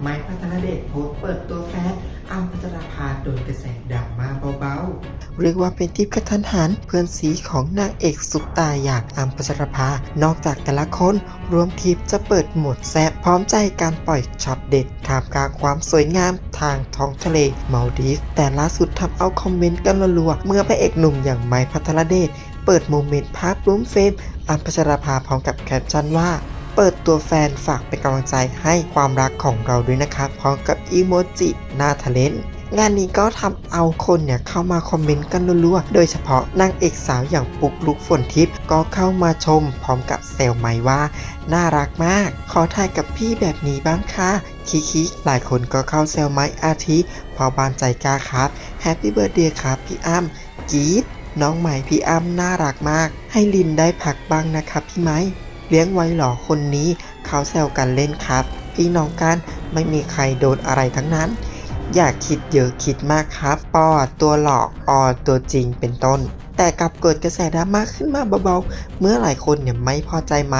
ไม้พัทรเดชโพสเปิดตัวแฟนอ้ำพัชราภาโดนกระแสดราม่าเบาๆ เรียกว่าเป็นทริปกระทันหันเพื่อนสีของนางเอกซุปตาอย่างอ้ำพัชราภา นอกจากแต่ละคนรวมทริปจะเปิดหมดแซบพร้อมใจการปล่อยช็อตเด็ดท่ามกลางความสวยงามทางท้องทะเลมาลดีฟส์แต่ล่าสุดทำเอาคอมเมนต์กันรัวๆเมื่อพระเอกหนุ่มอย่างไม้พัทรเดชเปิดโมเมนต์ภาพร่วมเฟรมอ้ำพัชราภาพร้อมกับแคปชั่นว่า เปิดตัวแฟนฝากเป็นกำลังใจให้ความรักของเราด้วยนะครับพร้อมกับอีโมจิหน้าทะเลนงานนี้ก็ทำเอาคนเนี่ยเข้ามาคอมเมนต์กันรัวๆ โดยเฉพาะนางเอกสาวอย่างปุกลุกฝนทิพย์ก็เข้ามาชม พร้อมกับเซลไมว่า น่ารักมาก ขอถ่ายกับพี่แบบนี้บ้างค่ะคิคิหลายคนก็เข้าเซลไมอาทิพอบานใจกาครับแฮปปี้เบิร์ดเดย์ครับพี่อ้ำกรีดน้องใหม่พี่อ้ำน่ารักมาก ให้ลินได้พักบ้างนะครับพี่ไม้ เลี้ยงไว้หรอคนนี้เขาแซวกันเล่นครับ พี่น้องกันไม่มีใครโดนอะไรทั้งนั้น อย่าคิดเยอะคิดมากครับปอตัวหลอกออตัวจริงเป็นต้น แต่กลับเกิดกระแสดราม่าขึ้นมาเบาๆ เมื่อหลายคนเนี่ยไม่พอใจไหม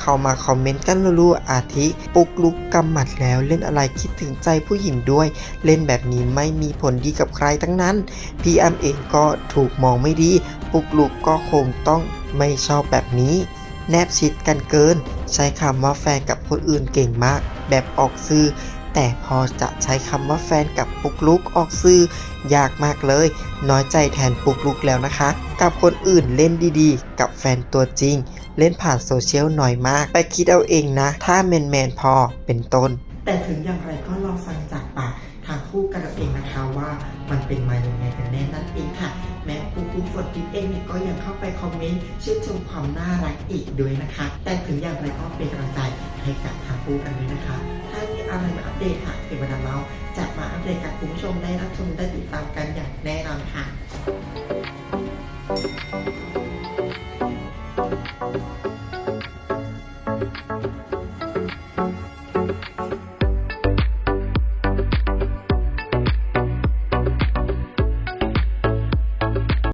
เข้ามาคอมเมนต์กันรัวๆอาทิ ปุกลุกกำหมัดแล้วเล่นอะไรคิดถึงใจผู้หญิงด้วย เล่นแบบนี้ไม่มีผลดีกับใครทั้งนั้น พี่อัมเองก็ถูกมองไม่ดี ปุกลุกก็คงต้องไม่ชอบแบบนี้ แนบชิดกันเกิน ใช้คำว่าแฟนกับคนอื่นเก่งมาก แบบออกสื่อแต่พอจะใช้คำว่าแฟนกับปุกลุกออกสื่อยากมากเลย น้อยใจแทนปุกลุกแล้วนะคะ กับคนอื่นเล่นดีๆ กับแฟนตัวจริง เล่นผ่านโซเชียลหน่อยมาก ไปคิดเอาเองนะ ถ้าแมนแมนๆพอเป็นต้น แต่ถึงอย่างไรก็ลองฟังจากปากทางคู่กันเองนะคะว่ามันเป็นมาอย่างไงกันแน่นั่นเองค่ะ แม้ปุ๊กปุ๊กฝนทิพย์เองเนี่ยก็ยังเข้าไปคอมเมนต์ชื่นชมความน่ารักอีกด้วยนะคะ แต่ถึงอย่างไรก็เป็นกำลังใจให้กับทางคู่กันด้วยนะคะ ถ้ามีอะไรมาอัปเดตค่ะเดี๋ยววันนั้นเราจะมาอัปเดตกับคุณผู้ชมได้รับชมได้ติดตามกัน